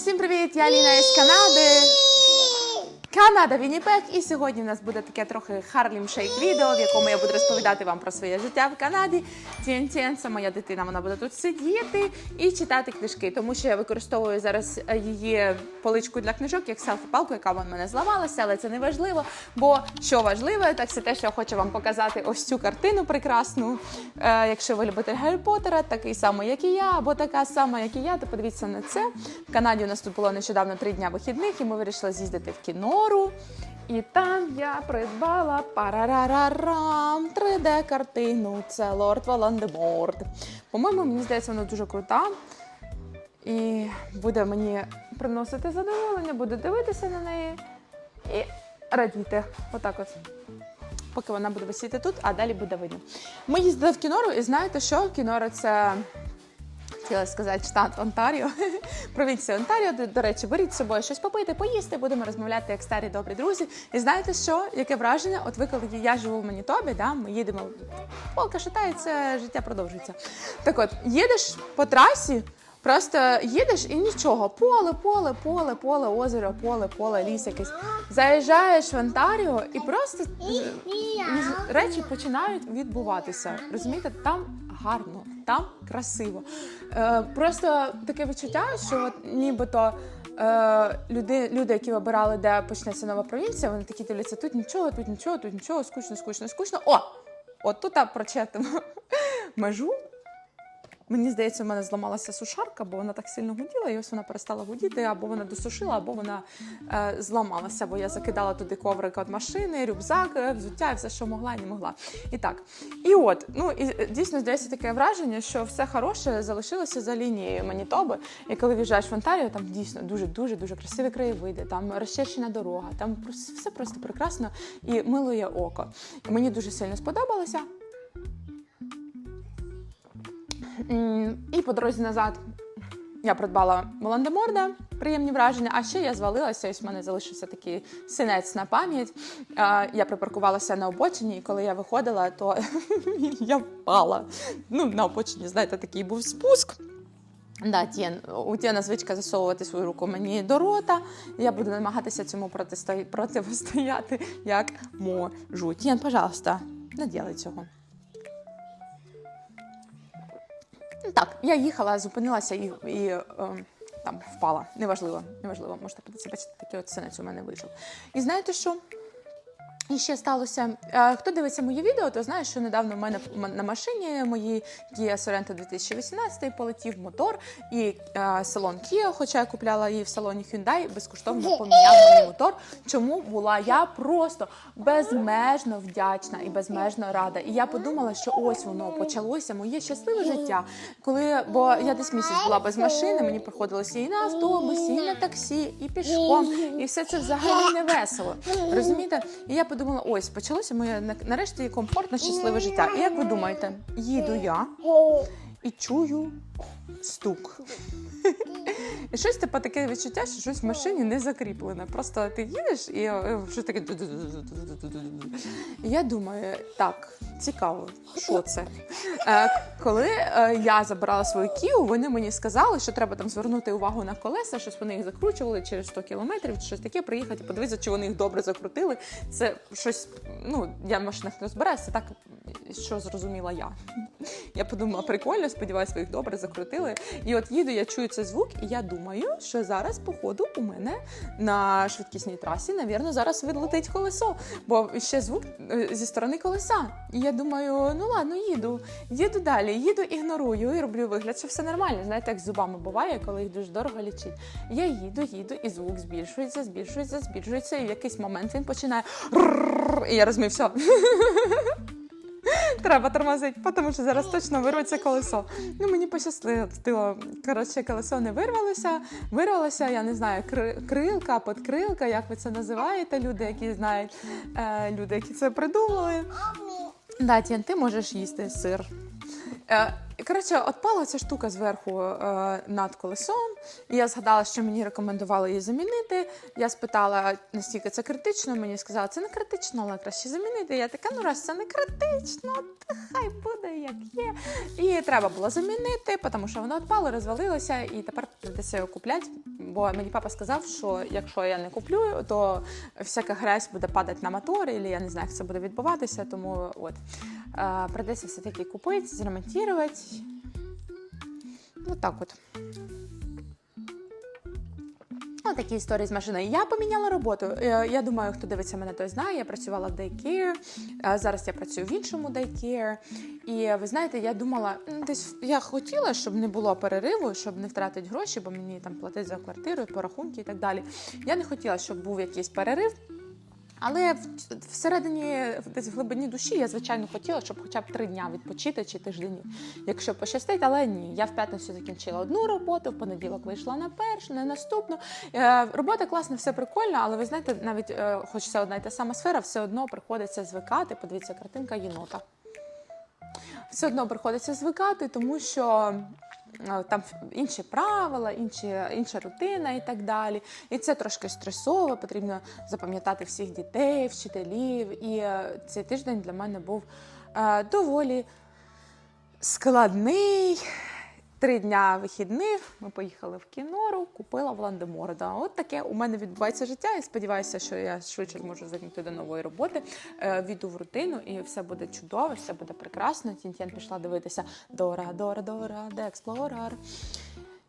Всім привіт! Я Ліна із Канади. Канада Вінніпек. І сьогодні в нас буде таке трохи Харлім Шейк відео, в якому я буду розповідати вам про своє життя в Канаді. Тін Тін, це моя дитина, вона буде тут сидіти і читати книжки, тому що я використовую зараз е, її поличку для книжок як селфі-палку, яка в мене зламалася, але це не важливо. Бо що важливо, так це те, що я хочу вам показати ось цю картину прекрасну. Е, якщо ви любите Гаррі Поттера, такий самий, як і я, або така сама, як і я, то подивіться на це. В Канаді у нас тут було нещодавно три дня вихідних, і ми вирішили з'їздити в кінору. І там я придбала парарарарам 3D-картину. Це Лорд Волан-де-Морт. По-моєму, мені здається, вона дуже крута. І буде мені приносити задоволення, буду дивитися на неї і радіти. Отак от. Поки вона буде висіти тут, а далі буде видно. Ми їздили в кінору, і знаєте що? Кінора це хотіла сказати штат Онтаріо, провінція Онтаріо. До, речі, беріть з собою щось попити, поїсти, будемо розмовляти як старі добрі друзі. І знаєте що? Яке враження? От ви коли я живу в Манітобі, да, ми їдемо, полка шатається, життя продовжується. Так от, їдеш по трасі. Просто їдеш і нічого, поле, поле, поле, поле, озеро, поле, поле, ліс якийсь. Заїжджаєш в Онтаріо і просто е, речі починають відбуватися. Розумієте, там гарно, там красиво. Е, просто таке відчуття, що от нібито. Е, люди, люди, які вибирали, де почнеться нова провінція, вони такі дивляться, тут нічого, тут нічого, тут нічого, скучно, скучно, скучно. О! От тут прочетимо межу. Мені здається, в мене зламалася сушарка, бо вона так сильно гуділа, і ось вона перестала гудіти, або вона досушила, або вона е, зламалася, бо я закидала туди коврик від машини, рюкзак, е, взуття, все, що могла і не могла. І так. І от, ну і е, дійсно здається таке враження, що все хороше залишилося за лінією Манітоби. І коли в'їжджаєш в Онтаріо, там дійсно дуже дуже красиві краєвиди, там розчищена дорога, там все просто прекрасно і милує око. Мені дуже сильно сподобалося. І по дорозі назад я придбала Волан-де-Морда, приємні враження. А ще я звалилася, ось в мене залишився такий синець на пам'ять. Я припаркувалася на обочині, і коли я виходила, то я впала. Ну, на обочині, знаєте, такий був спуск. Да, Тєн, у Тєна звичка засовувати свою руку мені до рота. Я буду намагатися цьому протисто- протистояти як можу. Тєн, пожалуйста, не ділай цього. Так, я їхала, зупинилася і, і е, там впала. Неважливо, неважливо, можете подивитися, бачите, такий от у мене вийшов. І знаєте що? І ще сталося. Е, Хто дивиться мої відео, то знає, що недавно в мене на машині моїй Kia Sorento 2018 полетів мотор, і е, салон Kia, хоча я купляла її в салоні Hyundai, безкоштовно поміняв мені мотор. Чому була я просто безмежно вдячна і безмежно рада. І я подумала, що ось воно почалося моє щасливе життя. Коли бо я десь місяць була без машини, мені приходилося і на автобусі, і на таксі, і пішком, і все це взагалі не весело. Розумієте? І я подумала, ось почалося моє нарешті комфортне, щасливе життя. І як ви думаєте, їду я і чую стук. І щось типу таке відчуття, що щось в машині не закріплене. Просто ти їдеш і е, щось таке. І я думаю, так, цікаво, що це? Е, коли е, я забирала свою кію, вони мені сказали, що треба там звернути увагу на колеса, щось вони їх закручували через 100 кілометрів, чи щось таке, приїхати, подивитися, чи вони їх добре закрутили. Це щось, ну, я в машинах не розбираюся, так, що зрозуміла я. Я подумала, прикольно, сподіваюся, ви їх добре закрутили. І от їду, я чую цей звук, і я думаю, що зараз, походу, у мене на швидкісній трасі, навірно, зараз відлетить колесо, бо ще звук е, зі сторони колеса. І я думаю, ну ладно, їду, їду далі, їду, ігнорую і роблю вигляд, що все нормально. Знаєте, як з зубами буває, коли їх дуже дорого лічить. Я їду, їду, і звук збільшується, збільшується, збільшується, і в якийсь момент він починає. І я розумію, все. Треба тормозити, тому що зараз точно вирветься колесо. Ну мені пощастило. Коротше, колесо не вирвалося. Вирвалося, я не знаю, крилка, подкрилка, як ви це називаєте, люди, які знають, е, люди, які це придумали. Да, Тін, ти можеш їсти сир. Е, коротше, отпала ця штука зверху е, над колесом, і я згадала, що мені рекомендували її замінити. Я спитала, наскільки це критично. Мені сказали, це не критично, але краще замінити. Я така, ну раз це не критично, то хай буде як є. І треба було замінити, тому що воно відпало, розвалилося, і тепер прийдеться купляти. Бо мені папа сказав, що якщо я не куплю, то всяка грязь буде падати на мотор, і я не знаю, як це буде відбуватися. Тому от е, придеться все-таки купити, зремонтувати. Вот так от. Ось такі історії з машиною. Я поміняла роботу. Е, Я думаю, хто дивиться мене, той знає. Я працювала в daycare, Зараз я працюю в іншому daycare. І ви знаєте, я думала, десь я хотіла, щоб не було перериву, щоб не втратити гроші, бо мені там платить за квартиру, порахунки і так далі. Я не хотіла, щоб був якийсь перерив. Але всередині, десь в глибині душі, я звичайно хотіла, щоб хоча б три дня відпочити чи тиждень, якщо пощастить, але ні. Я в п'ятницю закінчила одну роботу, в понеділок вийшла на першу, на наступну. Е, робота класна, все прикольно, але ви знаєте, навіть е, хоч це одна і та сама сфера, все одно приходиться звикати. Подивіться, картинка єнота. Все одно приходиться звикати, тому що там інші правила, інші, інша рутина і так далі. І це трошки стресово, потрібно запам'ятати всіх дітей, вчителів. І е, цей тиждень для мене був е, доволі складний. Три дня вихідних ми поїхали в кінору, купила Вландеморда. От таке у мене відбувається життя. І сподіваюся, що я швидше зможу звикнути до нової роботи. Е, Війду в рутину, і все буде чудово, все буде прекрасно. Тінтєн пішла дивитися Дора, Дора, Дора, де експлорер.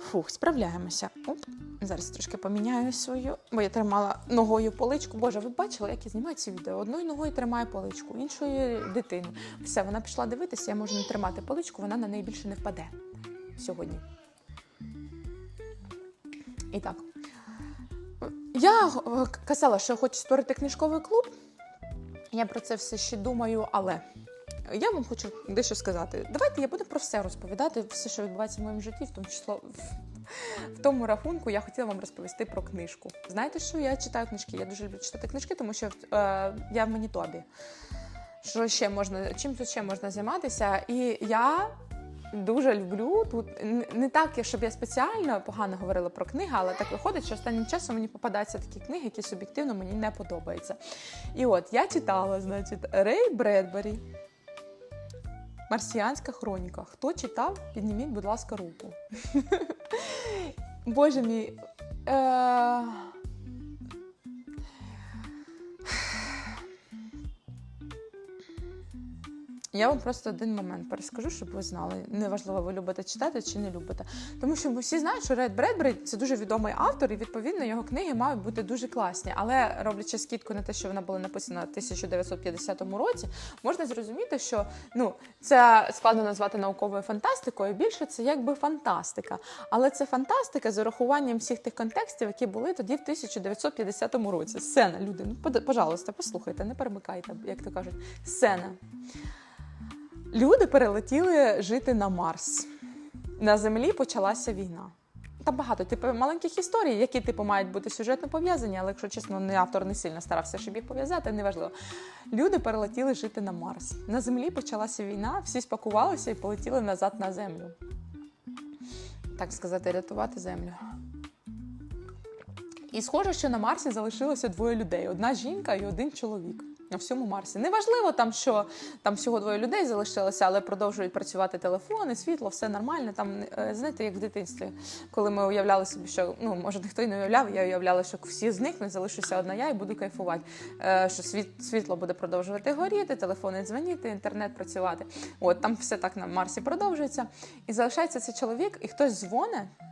Фух, справляємося. Оп, зараз трошки поміняю свою, бо я тримала ногою поличку. Боже, ви бачили, як я знімаю ці відео? Одною ногою тримаю поличку, іншою дитину. Все, вона пішла дивитися, я можу не тримати поличку, вона на неї більше не впаде сьогодні. І так. Я е, казала, що хочу створити книжковий клуб. Я про це все ще думаю, але я вам хочу дещо сказати. Давайте я буду про все розповідати, все, що відбувається в моєму житті, в тому число в, в тому рахунку, я хотіла вам розповісти про книжку. Знаєте, що я читаю книжки? Я дуже люблю читати книжки, тому що е, я в Манітобі. Що ще можна, чим тут ще можна займатися? І я дуже люблю тут не так, щоб я спеціально погано говорила про книги, але так виходить, що останнім часом мені попадаються такі книги, які суб'єктивно мені не подобаються. І от я читала, значить, Рей Бредбері. Марсіанська хроніка. Хто читав, підніміть, будь ласка, руку. Боже мій. Е... Я вам просто один момент перескажу, щоб ви знали. Неважливо, ви любите читати чи не любите. Тому що всі знають, що Ред Бредбері це дуже відомий автор, і відповідно його книги мають бути дуже класні. Але роблячи скидку на те, що вона була написана в 1950 році, можна зрозуміти, що ну це складно назвати науковою фантастикою. Більше це якби фантастика. Але це фантастика з урахуванням всіх тих контекстів, які були тоді в 1950 році. Сцена, люди, ну пожалуйста, послухайте, не перемикайте, як то кажуть. Сцена. Люди перелетіли жити на Марс. На землі почалася війна. Там багато типу маленьких історій, які типу мають бути сюжетно пов'язані, але якщо чесно, не автор не сильно старався, щоб їх пов'язати, неважливо. Люди перелетіли жити на Марс. На землі почалася війна, всі спакувалися і полетіли назад на землю. Так сказати, рятувати землю. І схоже, що на Марсі залишилося двоє людей: одна жінка і один чоловік. На всьому Марсі. Неважливо там, що там всього двоє людей залишилося, але продовжують працювати телефони, світло, все нормально. Там е, знаєте, як в дитинстві, коли ми уявляли собі, що ну може ніхто й не уявляв, я уявляла, що всі зникнуть, залишуся одна я і буду кайфувати. Е, Що світ, світло буде продовжувати горіти, телефони дзвонити, інтернет працювати. От там все так на Марсі продовжується. І залишається цей чоловік, і хтось дзвонить.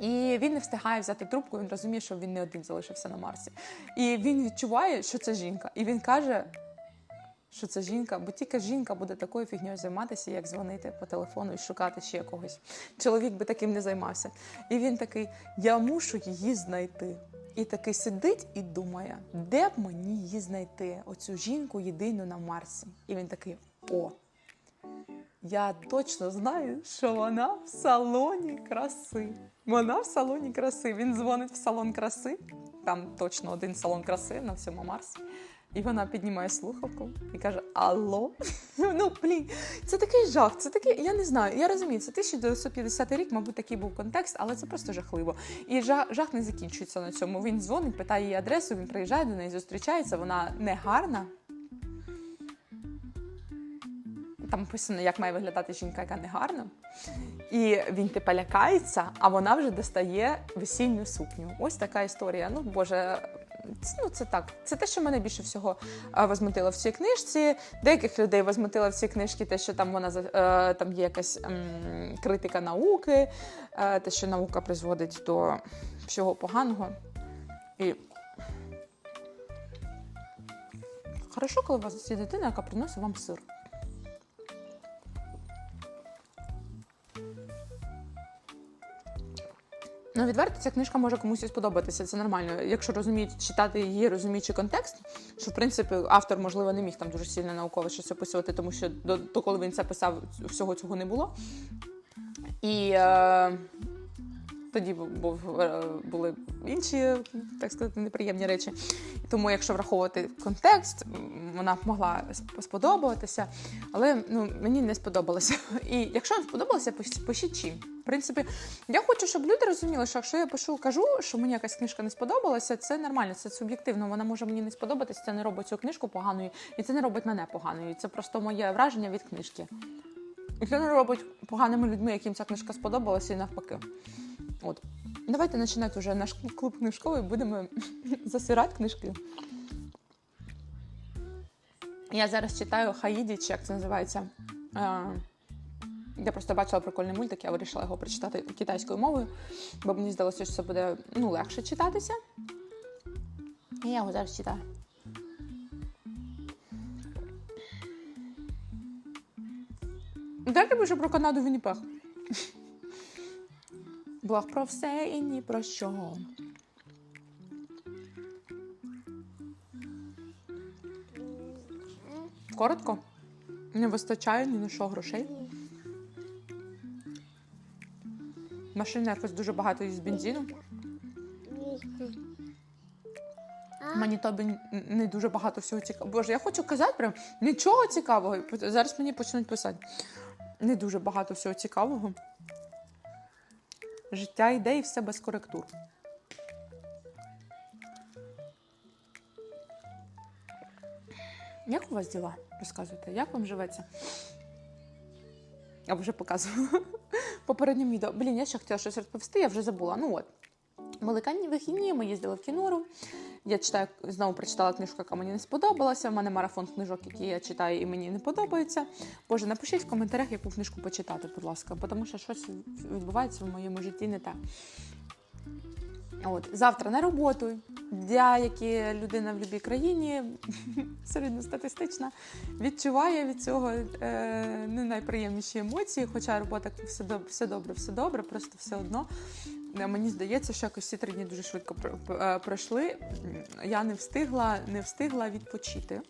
І він не встигає взяти трубку, він розуміє, що він не один залишився на Марсі. І він відчуває, що це жінка. І він каже, що це жінка, бо тільки жінка буде такою фігньою займатися, як дзвонити по телефону і шукати ще когось. Чоловік би таким не займався. І він такий: я мушу її знайти. І такий сидить і думає, де б мені її знайти, оцю жінку єдину на Марсі. І він такий: о, я точно знаю, що вона в салоні краси. Вона в салоні краси. Він дзвонить в салон краси. Там точно один салон краси на всьому Марсі. І вона піднімає слухавку і каже: Алло? Ну, блін, це такий жах, це такий, я не знаю. Я розумію, це 1950 рік, мабуть, такий був контекст, але це просто жахливо. І жах, жах не закінчується на цьому. Він дзвонить, питає її адресу, він приїжджає до неї, зустрічається, вона не гарна. Там писано, як має виглядати жінка, яка не гарна. І він типа лякається, а вона вже достає весільну сукню. Ось така історія. Ну, Боже, ну це так. Це те, що мене більше всього е, возмутило в цій книжці. Деяких людей возмутило в цій книжці те, що там вона е, там є якась критика науки, е, те, що наука призводить до всього поганого. І хорошо, коли у вас є дитина, яка приносить вам сир. Ну, відверто, ця книжка може комусь і сподобатися. Це нормально. Якщо розуміють читати її, розуміючи контекст, що в принципі автор, можливо, не міг там дуже сильно науково щось описувати, тому що до, до коли він це писав, всього цього не було. І е, тоді був, е, були інші, так сказати, неприємні речі. Тому, якщо враховувати контекст, вона могла сподобатися, але ну, мені не сподобалося. І якщо вам сподобалося, пишіть чим. В принципі, я хочу, щоб люди розуміли, що якщо я пишу, кажу, що мені якась книжка не сподобалася, це нормально, це суб'єктивно. Вона може мені не сподобатись, це не робить цю книжку поганою, і це не робить мене поганою. Це просто моє враження від книжки. І це не робить поганими людьми, яким ця книжка сподобалася, і навпаки. От. Давайте починати вже наш клуб книжковий, будемо засирати книжки. Я зараз читаю Хаїді, чи як це називається. Е, Я просто бачила прикольний мультик, я вирішила його прочитати китайською мовою, бо мені здалося, що це буде ну, легше читатися. І я його зараз читаю. Далі вже про Канаду Вінніпех. Блог про все і ні про що. Коротко. Не вистачає ні на що грошей. Машина якось дуже багато їсть бензину. В Манітобі н- не дуже багато всього цікавого. Боже, я хочу казати прям нічого цікавого. Зараз мені почнуть писати. Не дуже багато всього цікавого. Життя йде і все без коректур. Як у вас діла? Розказуйте, як вам живеться? Я вже показувала Попереднім відео. Блін, я ще хотіла щось розповісти, я вже забула. Ну от. Великанні вихідні, ми їздили в кінору. Я читаю, знову прочитала книжку, яка мені не сподобалася. У мене марафон книжок, які я читаю і мені не подобається. Боже, напишіть в коментарях, яку книжку почитати, будь ласка, тому що щось відбувається в моєму житті не те. От, завтра на роботу. Я, людина в будь-якій країні, середньостатистична, відчуває від цього е, не найприємніші емоції, хоча робота все добре, все добре, все добре, просто все одно. Е, Мені здається, що якось ці три дні дуже швидко е, пройшли. Я не встигла, не встигла відпочити.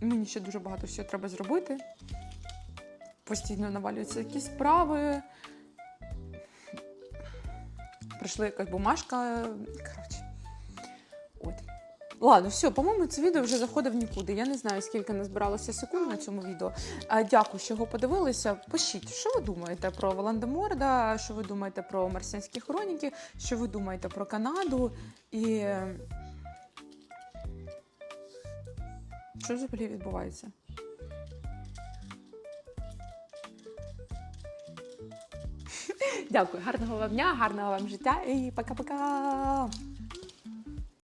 Мені ще дуже багато всього треба зробити. Постійно навалюються якісь справи. Прийшла якась бумажка. Коротше. Ладно, все, по-моєму, це відео вже заходив нікуди. Я не знаю, скільки назбиралося секунд на цьому відео. Дякую, що його подивилися. Пишіть, що ви думаєте про Волан-де-Морда, що ви думаєте про марсіанські хроніки, що ви думаєте про Канаду і. Що взагалі відбувається? Дякую, гарного вам дня, гарного вам життя і пока-пока.